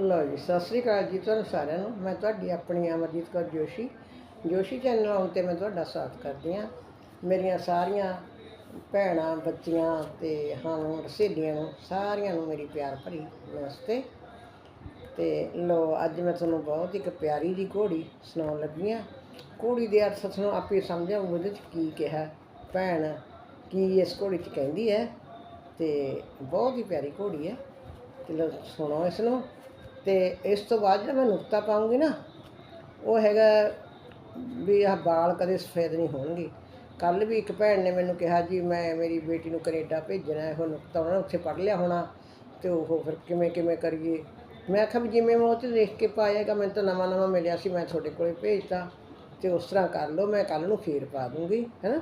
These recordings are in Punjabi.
ਲਓ ਜੀ, ਸਤਿ ਸ੍ਰੀ ਅਕਾਲ ਜੀ ਤੁਹਾਨੂੰ ਸਾਰਿਆਂ ਨੂੰ। ਮੈਂ ਤੁਹਾਡੀ ਆਪਣੀ ਅਮਰਜੀਤ ਕੌਰ ਜੋਸ਼ੀ। ਜੋਸ਼ੀ ਚੈਨਲ ਆਉਣ ਤੇ ਮੈਂ ਤੁਹਾਡਾ ਸਵਾਗਤ ਕਰਦੀ ਹਾਂ। ਮੇਰੀਆਂ ਸਾਰੀਆਂ ਭੈਣਾਂ, ਬੱਚੀਆਂ ਤੇ ਹਾਂ ਸਹੇਲੀਆਂ ਨੂੰ, ਸਾਰਿਆਂ ਨੂੰ ਮੇਰੀ ਪਿਆਰ ਭਰੀ ਨਮਸਤੇ। ਤੇ ਲੋ ਅੱਜ ਮੈਂ ਤੁਹਾਨੂੰ ਬਹੁਤ ਇੱਕ ਪਿਆਰੀ ਜੀ ਘੋੜੀ ਸੁਣਾਉਣ ਲੱਗੀ ਹਾਂ। ਘੋੜੀ ਦੇ ਅਰਥ ਤੁਹਾਨੂੰ ਆਪੇ ਸਮਝਾਉਂ ਉਹਦੇ ਚ ਕੀ ਕਿਹਾ ਭੈਣ ਕੀ ਇਸ ਘੋੜੀ ਚ ਕਹਿੰਦੀ ਹੈ। ਤੇ ਬਹੁਤ ਹੀ ਪਿਆਰੀ ਘੋੜੀ ਹੈ। ਤੇ ਲਓ ਸੁਣੋ ਇਸ ਨੂੰ। ਤੇ ਇਸ ਤੋਂ ਬਾਅਦ ਜਿਹੜਾ ਮੈਂ ਨੁਕਤਾ ਪਾਉਂਗੀ ਨਾ, ਉਹ ਹੈਗਾ ਵੀ ਆਹ ਵਾਲ ਕਦੇ ਸਫੇਦ ਨਹੀਂ ਹੋਣਗੇ। ਕੱਲ ਵੀ ਇੱਕ ਭੈਣ ਨੇ ਮੈਨੂੰ ਕਿਹਾ ਜੀ, ਮੈਂ ਮੇਰੀ ਬੇਟੀ ਨੂੰ ਕੈਨੇਡਾ ਭੇਜਣਾ ਉਹ ਨੁਕਤਾ ਉਹਨਾਂ ਨੇ ਉੱਥੇ ਪੜ੍ਹ ਲਿਆ ਹੋਣਾ ਤੇ ਉਹ ਫਿਰ ਕਿਵੇਂ ਕਿਵੇਂ ਕਰੀਏ। ਮੈਂ ਆਖਿਆ ਵੀ ਜਿਵੇਂ ਮੈਂ ਉਹ 'ਤੇ ਦੇਖ ਕੇ ਪਾਏਗਾ ਮੈਨੂੰ ਤਾਂ ਨਵਾਂ ਨਵਾਂ ਮਿਲਿਆ ਸੀ, ਮੈਂ ਤੁਹਾਡੇ ਕੋਲੇ ਭੇਜਤਾ ਤੇ ਉਸ ਤਰ੍ਹਾਂ ਕਰ ਲਓ, ਮੈਂ ਕੱਲ ਨੂੰ ਫੇਰ ਪਾ ਦੂੰਗੀ, ਹੈਨਾ?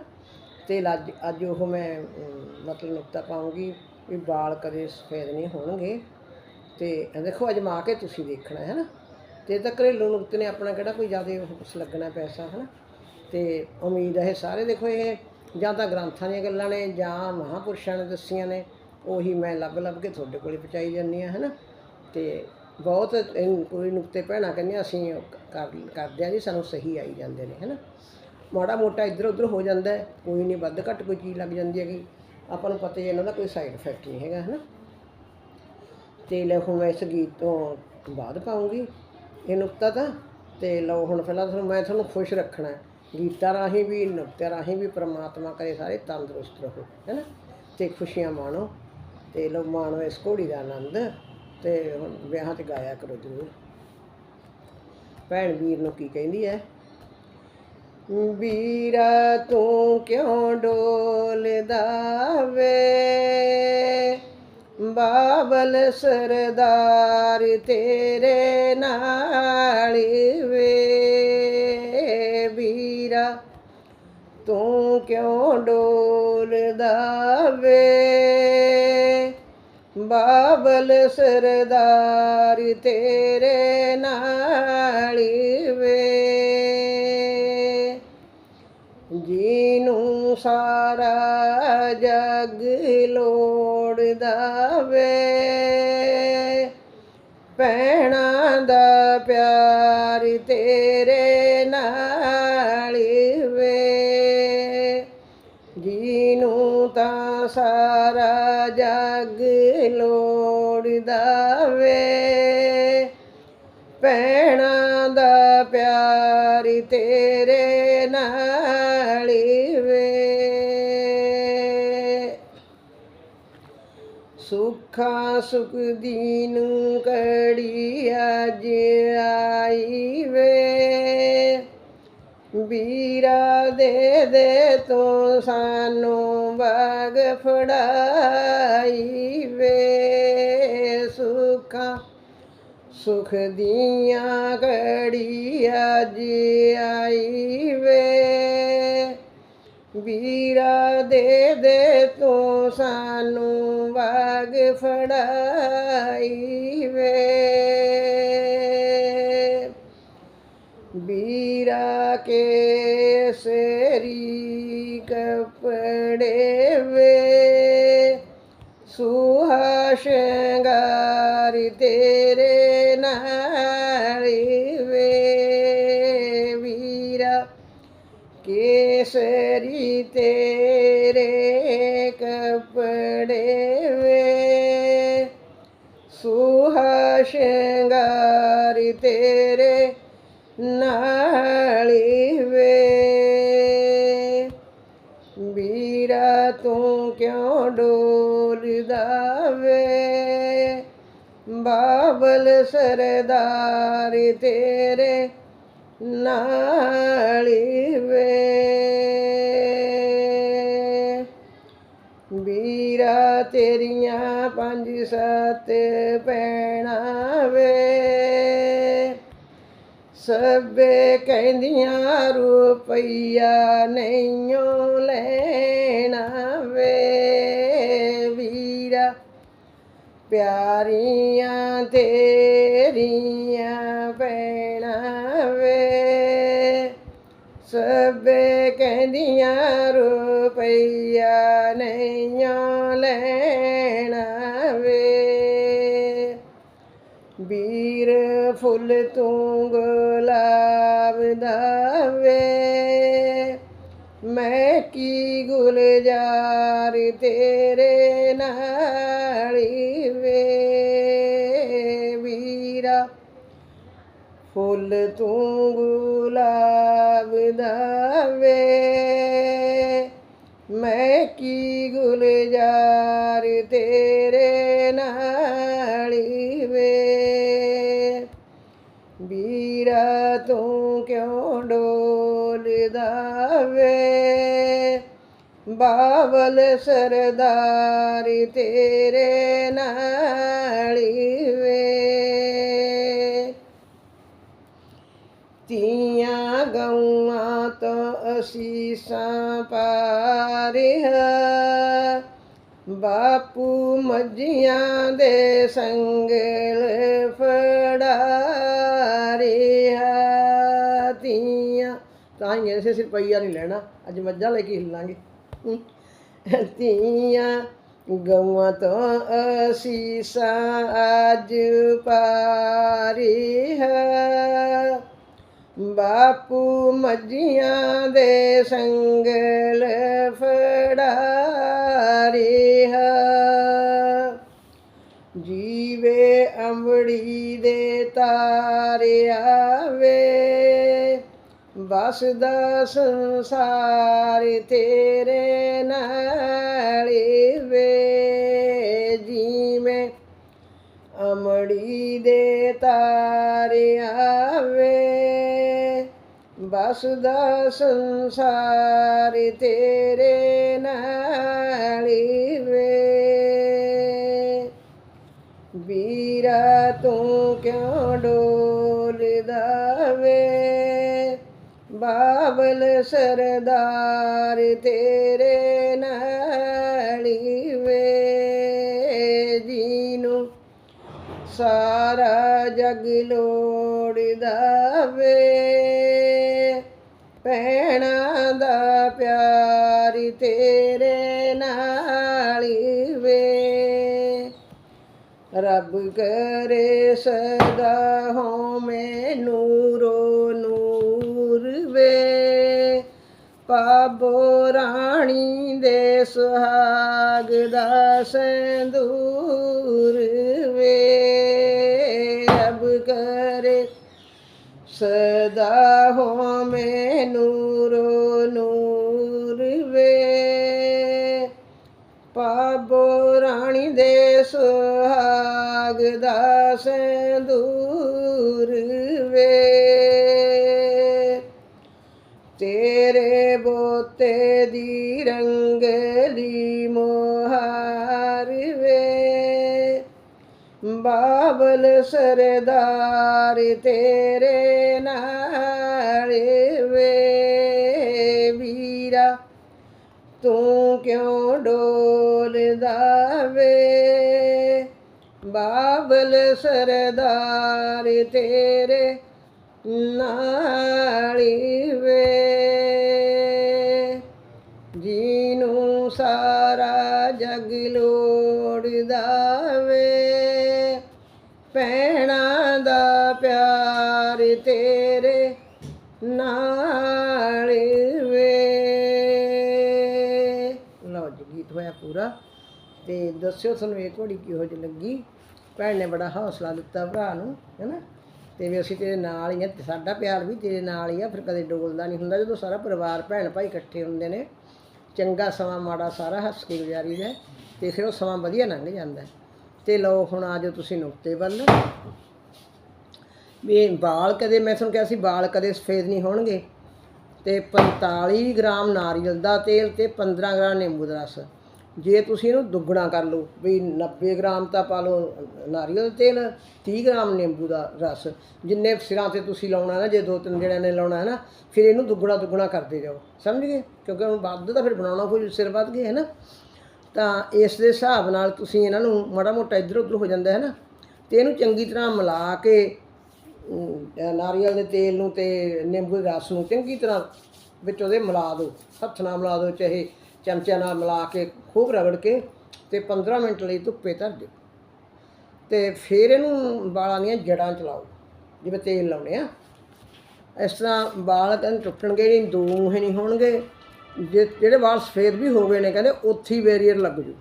ਤੇ ਅੱਜ ਅੱਜ ਉਹ ਮੈਂ ਮਤਲਬ ਨੁਕਤਾ ਪਾਉਂਗੀ ਵੀ ਵਾਲ ਕਦੇ ਸਫੇਦ ਨਹੀਂ ਹੋਣਗੇ। ਤੇ ਇਹ ਦੇਖੋ ਅਜਮਾ ਕੇ ਤੁਸੀਂ ਦੇਖਣਾ ਹੈ ਨਾ। ਤੇ ਤਾਂ ਘਰੇਲੂ ਨੁਕਤੇ ਨੇ, ਆਪਣਾ ਕਿਹੜਾ ਕੋਈ ਜ਼ਿਆਦਾ ਕੁਛ ਲੱਗਣਾ ਪੈਸਾ, ਹੈ ਨਾ। ਤੇ ਉਮੀਦ ਹੈ ਇਹ ਸਾਰੇ ਦੇਖੋ ਇਹ ਜਾਂ ਤਾਂ ਗ੍ਰੰਥਾਂ ਦੀਆਂ ਗੱਲਾਂ ਨੇ ਜਾਂ ਮਹਾਪੁਰਸ਼ਾਂ ਨੇ ਦੱਸੀਆਂ ਨੇ, ਉਹੀ ਮੈਂ ਲੱਭ ਲੱਭ ਕੇ ਤੁਹਾਡੇ ਕੋਲੇ ਪਹੁੰਚਾਈ ਜਾਂਦੀ ਹਾਂ, ਹੈ ਨਾ। ਤੇ ਬਹੁਤ ਕੋਈ ਨੁਕਤੇ ਭੈਣਾਂ ਕਹਿੰਦੇ ਅਸੀਂ ਕਰਦੇ ਹਾਂ ਜੀ, ਸਾਨੂੰ ਸਹੀ ਆਈ ਜਾਂਦੇ ਨੇ, ਹੈ ਨਾ। ਮਾੜਾ ਮੋਟਾ ਇੱਧਰ ਉੱਧਰ ਹੋ ਜਾਂਦਾ ਕੋਈ ਨਹੀਂ, ਵੱਧ ਘੱਟ ਕੋਈ ਚੀਜ਼ ਲੱਗ ਜਾਂਦੀ ਹੈਗੀ। ਆਪਾਂ ਨੂੰ ਪਤਾ ਹੀ ਹੈ, ਇਹਨਾਂ ਦਾ ਕੋਈ ਸਾਈਡ ਇਫੈਕਟ ਨਹੀਂ ਹੈਗਾ, ਹੈ ਨਾ। ਤੇ ਲੈ ਹੁਣ ਮੈਂ ਇਸ ਗੀਤ ਤੋਂ ਬਾਅਦ ਪਾਉਂਗੀ। ਇਹ ਨੁਕਤਾ ਤਾਂ, ਤੇ ਲਓ ਹੁਣ ਪਹਿਲਾਂ ਤੁਹਾਨੂੰ ਮੈਂ ਤੁਹਾਨੂੰ ਖੁਸ਼ ਰੱਖਣਾ ਗੀਤਾਂ ਰਾਹੀਂ ਵੀ, ਨੁਕਤਿਆਂ ਰਾਹੀਂ ਵੀ ਪ੍ਰਮਾਤਮਾ ਕਰੇ ਸਾਰੇ, ਤੰਦਰੁਸਤ ਰਹੋ ਹੈਨਾ ਤੇ ਖੁਸ਼ੀਆਂ ਮਾਣੋ, ਤੇ ਲਓ ਮਾਣੋ ਇਸ ਘੋੜੀ ਦਾ ਆਨੰਦ, ਤੇ ਹੁਣ ਵਿਆਹਾਂ 'ਚ ਗਾਇਆ ਕਰੋ ਜ਼ਰੂਰ। ਭੈਣ ਵੀਰ ਨੂੰ ਕੀ ਕਹਿੰਦੀ ਹੈ? ਵੀਰਾ ਤੂੰ ਕਿਉਂ ਡੋਲਦਾ ਵੇ? ਬਾਬਲ ਸਰਦਾਰ ਤੇਰੇ ਨਾਲ ਵੇ ਵੀਰਾ ਤੂੰ ਕਿਉਂ ਡੋਲਦਾ ਵੇ? ਬਾਬਲ ਸਰਦਾਰ ਤੇਰੇ ਨਾਲ ਸਾਰਾ ਜਗ ਲੋੜਦਾ ਵੇ ਭੈਣਾਂ ਦਾ ਪਿਆਰ ਤੇਰੇ ਨਾਲ ਵੇ। ਜੀਨੂੰ ਤਾਂ ਸਾਰਾ ਜਗ ਲੋੜਦਾ ਵੇ ਭੈਣਾਂ ਦਾ ਪਿਆਰ ਤੇਰੇ ਨਾਲ ਵੇ ਸੁੱਖਾਂ ਸੁਖ ਦੀਨ ਕੜੀ ਅੱਜ ਆਈ ਵੇ ਵੀਰਾ ਦੇ ਦੇ ਤੂੰ ਸਾਨੂੰ ਬਾਗ ਫੜਾਈ ਵੇ ਸੁੱਖਾਂ, ਸੁਖ ਦੀਆਂ ਘੜੀ ਅੱਜ ਆਈ ਵੇ ਵੀਰਾ ਦੇ ਦੇ ਤੂੰ ਸਾਨੂੰ ਬਾਗ ਫੜਾਈ ਵੇ ਵੀਰਾ ਕੇ ਸੇਰੀ ਕਪੜੇ ਵੇ, ਸੁਹਾ ਸ਼ਿੰਗਾਰ ਤੇਰੇ ਨਾਲ ਵੇ। ਵੀਰਾ ਕੇਸਰੀ ਤੇਰੇ ਕਪੜੇ ਵੇ। ਸੁਹਾ ਸ਼ਿੰਗਾਰ ਤੇਰੇ ਨਾਲ ਵੇ। ਵੀਰਾ ਤੂੰ ਕਿਉਂ ਡੋਲਦਾ ਵੇ? ਬਾਬਲ ਸਰਦਾਰ ਤੇਰੇ ਵੇ ਵੀਰਾ ਤੇਰੀਆਂ ਪੰਜ ਸੱਤ ਭੈਣਾਂ ਵੇ। ਸਭੇ ਕਹਿੰਦੀਆਂ, ਰੁਪਈਆ ਨਹੀਂਓ ਲੈਣਾ ਵੇ। ਵੀਰਾ, ਪਿਆਰੀਆਂ ਤੇਰੀ ਸਭੇ ਕਹਿੰਦੀਆਂ, ਰੁਪਈਆ ਨਹੀਂ ਲੈਣਾ ਵੇ ਵੀਰ ਫੁੱਲ ਤੂੰ ਗੁਲਾਬ ਦਾ ਵੇ ਮੈਂ ਕੀ ਗੁਲਜ਼ਾਰ ਤੇਰੇ ਨਾਲੀ ਵੇ ਵੀਰਾ ਫੁੱਲ ਤੂੰ ਕੀ ਗੁਲਜ਼ਾਰ ਤੇਰੇ ਨਾਲੀ ਵੇ? ਵੀਰਾ ਤੂੰ ਕਿਉਂ ਡੋਲਦਾ ਵੇ? ਬਾਵਲ ਸਰਦਾਰ ਤੇਰੇ ਨਾਲੀ ਵੇ। ਧੀਆਂ ਗਊਆਂ ਤੋਂ ਅਸੀਸਾਂ ਪਾਰਿਆ ਬਾਪੂ ਮੱਝੀਆਂ ਦੇ ਸੰਗਲ ਫੜਾ ਧੀਆਂ ਤਾਂ ਹੀ ਐਸੇ ਰੁਪਈਆ ਨਹੀਂ ਲੈਣਾ, ਅੱਜ ਮੱਝਾਂ ਲੈ ਕੇ ਹਿੱਲਾਂਗੇ। ਧੀਆਂ ਤੀਆਂ ਗਊਆਂ ਤੋਂ ਅਸੀਸਾਂ ਅੱਜ ਪਾਰਿਆ ਬਾਪੂ ਮੱਝੀਆਂ ਦੇ ਸੰਗਲ ਫੜਾ ਰਿਹਾ ਜੀਵੇ ਅੰਬੜੀ ਦੇ ਤਾਰਿਆ ਵੇ ਵਸਦਾ ਸੰਸਾਰ ਤੇਰੇ ਨਾਲ ਵੇ। ਜੀਵੇਂ ਅਮੜੀ ਦੇ ਤਾਰਿਆ ਬਸਦਾ ਸੰਸਾਰ ਤੇਰੇ ਨਾਲ ਵੇ। ਵੀਰਾ ਤੂੰ ਕਿਉਂ ਡੋਲਦਾ ਵੇ ਬਾਬਲ ਸਰਦਾਰ ਤੇਰੇ ਨਾਲੀ ਵੇ। ਜੀਨੂੰ ਸਾਰਾ ਜਗ ਲੋੜਦਾ ਵੇ ਭੈਣਾਂ ਦਾ ਪਿਆਰ ਤੇਰੇ ਨਾਲ ਵੇ। ਰੱਬ ਕਰੇ ਸਦਾ ਹੋਵੇਂ ਨੂਰੋ ਨੂਰ ਵੇ। ਪਾਬੋ ਰਾਣੀ ਦੇ ਸੁਹਾਗ ਦਾ ਸੰਦੂਰ ਸੁਹਾਗ ਦਾ ਸੰਦੂਰ ਵੇ। ਤੇਰੇ ਬੋਤੇ ਦੀ ਰੰਗਲੀ ਮੋਹਾਰ ਵੇ। ਬਾਬਲ ਸਰਦਾਰ ਤੇਰੇ ਨਾਲ ਵੇ। ਵੀਰਾ, ਤੂੰ ਕਿਉਂ ਡੋਲਦਾ ਵੇ? ਬਾਬਲ ਸਰਦਾਰ ਤੇਰੇ ਨਾਲ ਵੇ। ਜੀਨੂੰ ਸਾਰਾ ਜਗ ਲੋੜਦਾ ਵੇ ਭੈਣਾਂ ਦਾ ਪਿਆਰ ਤੇਰੇ ਨਾਲ ਵੇ। ਲਓ ਜੀ, ਗੀਤ ਹੋਇਆ ਪੂਰਾ ਤੇ ਦੱਸਿਓ ਤੁਹਾਨੂੰ ਇਹ ਘੋੜੀ ਕਿਹੋ ਜਿਹੀ ਲੱਗੀ। ਭੈਣ ਨੇ ਬੜਾ ਹੌਸਲਾ ਦਿੱਤਾ ਭਰਾ ਨੂੰ, ਹੈਨਾ? ਤੇ ਵੀ ਅਸੀਂ ਤੇਰੇ ਨਾਲ ਹੀ ਆ ਸਾਡਾ ਪਿਆਰ ਵੀ ਤੇਰੇ ਨਾਲ ਹੀ ਆ, ਫਿਰ ਕਦੇ ਡੋਲਦਾ ਨਹੀਂ ਹੁੰਦਾ। ਜਦੋਂ ਸਾਰਾ ਪਰਿਵਾਰ, ਭੈਣ ਭਾਈ ਇਕੱਠੇ ਹੁੰਦੇ ਨੇ, ਚੰਗਾ ਸਮਾਂ, ਮਾੜਾ ਸਾਰਾ ਹੱਸ ਕੇ ਗੁਜ਼ਾਰੀਦਾ ਤੇ ਫਿਰ ਉਹ ਸਮਾਂ ਵਧੀਆ ਲੰਘ ਜਾਂਦਾ। ਹੈ। ਤੇ ਲਓ ਹੁਣ ਆ ਜਾਓ ਤੁਸੀਂ ਨੁਕਤੇ ਵੱਲ। ਵੀ ਵਾਲ ਕਦੇ, ਮੈਂ ਤੁਹਾਨੂੰ ਕਿਹਾ ਸੀ ਵਾਲ ਕਦੇ ਸਫੇਦ ਨਹੀਂ ਹੋਣਗੇ। ਤੇ 45 ਗ੍ਰਾਮ ਨਾਰੀਅਲ ਦਾ ਤੇਲ ਤੇ 15 ਗ੍ਰਾਮ ਨਿੰਬੂ ਦਾ ਰਸ। ਜੇ ਤੁਸੀਂ ਇਹਨੂੰ ਦੁੱਗਣਾ ਕਰ ਲਓ ਵੀ 90 ਗ੍ਰਾਮ ਤਾਂ ਪਾ ਲਓ, ਨਾਰੀਅਲ ਤੇਲ 30 ਗ੍ਰਾਮ ਨਿੰਬੂ ਦਾ ਰਸ, ਜਿੰਨੇ ਸਿਰਾਂ ਤੇ ਤੁਸੀਂ ਲਾਉਣਾ ਨਾ, ਜੇ ਦੋ ਤਿੰਨ ਜਣਿਆਂ ਨੇ ਲਾਉਣਾ ਹੈ ਨਾ, ਫਿਰ ਇਹਨੂੰ ਦੁੱਗਣਾ ਦੁੱਗਣਾ ਕਰਦੇ ਜਾਓ ਸਮਝ ਗਏ? ਕਿਉਂਕਿ ਹੁਣ ਵੱਧ ਤਾਂ ਫਿਰ ਬਣਾਉਣਾ ਕੋਈ ਸਿਰ ਵੱਧ ਗਏ, ਹੈ ਨਾ? ਤਾਂ ਇਸ ਦੇ ਹਿਸਾਬ ਨਾਲ ਤੁਸੀਂ ਇਹਨਾਂ ਨੂੰ ਮਾੜਾ ਮੋਟਾ ਇੱਧਰ ਉੱਧਰ ਹੋ ਜਾਂਦਾ, ਹੈ ਨਾ? ਤੇ ਇਹਨੂੰ ਚੰਗੀ ਤਰ੍ਹਾਂ ਮਿਲਾ ਕੇ ਨਾਰੀਅਲ ਦੇ ਤੇਲ ਨੂੰ ਤੇ ਨਿੰਬੂ ਦੇ ਰਸ ਨੂੰ ਚੰਗੀ ਤਰ੍ਹਾਂ ਵਿੱਚ ਉਹਦੇ ਮਿਲਾ ਦਿਓ, ਹੱਥ ਨਾਲ ਮਿਲਾ ਦਿਓ, ਚਾਹੇ ਚਮਚਿਆਂ ਨਾਲ ਮਿਲਾ ਕੇ ਖੂਬ ਰਗੜ ਕੇ ਤੇ 15 ਮਿੰਟ ਲਈ ਧੁੱਪੇ ਧਰ ਦਿਓ। ਤੇ ਫਿਰ ਇਹਨੂੰ ਵਾਲਾਂ ਦੀਆਂ ਜੜਾਂ ਚਲਾਓ ਜਿਵੇਂ ਤੇਲ ਲਾਉਣੇ ਆ। ਇਸ ਤਰ੍ਹਾਂ ਵਾਲ ਕਹਿੰਦੇ ਟੁੱਟਣਗੇ ਨਹੀਂ, ਦੋ ਮੂੰਹੇ ਨਹੀਂ ਹੋਣਗੇ। ਜੇ ਜਿਹੜੇ ਵਾਲ ਸਫੇਦ ਵੀ ਹੋ ਗਏ ਨੇ, ਕਹਿੰਦੇ ਉੱਥੇ ਹੀ ਬੈਰੀਅਰ ਲੱਗ ਜੂ।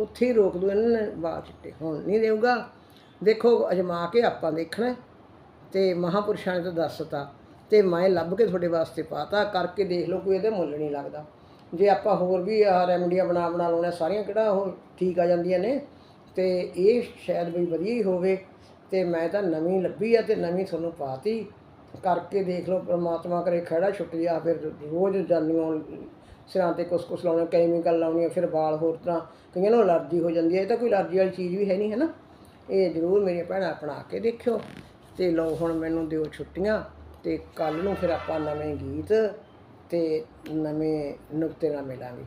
ਉੱਥੇ ਹੀ ਰੋਕ ਦੂ, ਇਹਨਾਂ ਨੇ ਵਾਲ ਚਿੱਟੇ ਹੋਣ ਨਹੀਂ ਦੇਊਗਾ। ਦੇਖੋ, ਅਜਮਾ ਕੇ ਆਪਾਂ ਦੇਖਣਾ ਤੇ ਮਹਾਪੁਰਸ਼ਾਂ ਨੇ ਤਾਂ ਦੱਸਤਾ ਤੇ ਮੈਂ ਲੱਭ ਕੇ ਤੁਹਾਡੇ ਵਾਸਤੇ ਪਾਤਾ, ਕਰਕੇ ਦੇਖ ਲਓ ਕੋਈ ਇਹਦੇ ਮੁੱਲ ਨਹੀਂ ਲੱਗਦਾ। ਜੇ ਆਪਾਂ ਹੋਰ ਵੀ ਆਹ ਰੈਮਡੀਆਂ ਬਣਾ ਬਣਾ ਲਾਉਣਾ ਸਾਰੀਆਂ ਕਿਹੜਾ ਉਹ ਠੀਕ ਆ ਜਾਂਦੀਆਂ ਨੇ। ਤੇ ਇਹ ਸ਼ਾਇਦ ਵੀ ਵਧੀਆ ਹੀ ਹੋਵੇ। ਤੇ ਮੈਂ ਤਾਂ ਨਵੀਂ ਲੱਭੀ ਆ ਤੇ ਨਵੀਂ ਤੁਹਾਨੂੰ ਪਾਤੀ। ਕਰਕੇ ਦੇਖ ਲਓ, ਪ੍ਰਮਾਤਮਾ ਕਰੇ ਖੜਾ ਛੁੱਟ ਜਾ ਫਿਰ ਰੋਜ਼ ਜਾਨੀਆਂ ਸਿਰਾਂ ਤੇ ਕੁਛ ਕੁਛ ਲਾਉਣੇ, ਕੈਮੀਕਲ ਲਾਉਣੇ ਫਿਰ ਵਾਲ ਹੋਰ ਤਰ੍ਹਾਂ, ਕਈਆਂ ਨੂੰ ਅਲਰਜੀ ਹੋ ਜਾਂਦੀ ਹੈ ਇਹ ਤਾਂ ਕੋਈ ਅਲਰਜੀ ਵਾਲੀ ਚੀਜ਼ ਵੀ ਹੈ ਨਹੀਂ ਹੈ ਨਾ ਇਹ ਜ਼ਰੂਰ ਮੇਰੀਆਂ ਭੈਣਾਂ ਅਪਣਾ ਕੇ ਦੇਖਿਓ। ਤੇ ਲਓ, ਹੁਣ ਮੈਨੂੰ ਦਿਓ ਛੁੱਟੀਆਂ, ਤੇ ਕੱਲ ਨੂੰ ਫਿਰ ਆਪਾਂ ਨਵੇਂ ਗੀਤ ਤੇ ਨਵੇਂ ਨੁਕਤੇ ਨਾਲ ਮਿਲਾਂਗੇ।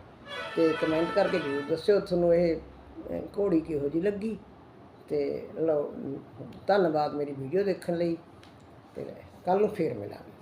ਤੇ ਕਮੈਂਟ ਕਰਕੇ ਜ਼ਰੂਰ ਦੱਸਿਓ ਤੁਹਾਨੂੰ ਇਹ ਘੋੜੀ ਕਿਹੋ ਜੀ ਲੱਗੀ। ਤੇ ਲਓ, ਧੰਨਵਾਦ ਮੇਰੀ ਵੀਡੀਓ ਦੇਖਣ ਲਈ। ਤੇ ਕੱਲ ਨੂੰ ਫੇਰ ਮਿਲਾਂਗੇ।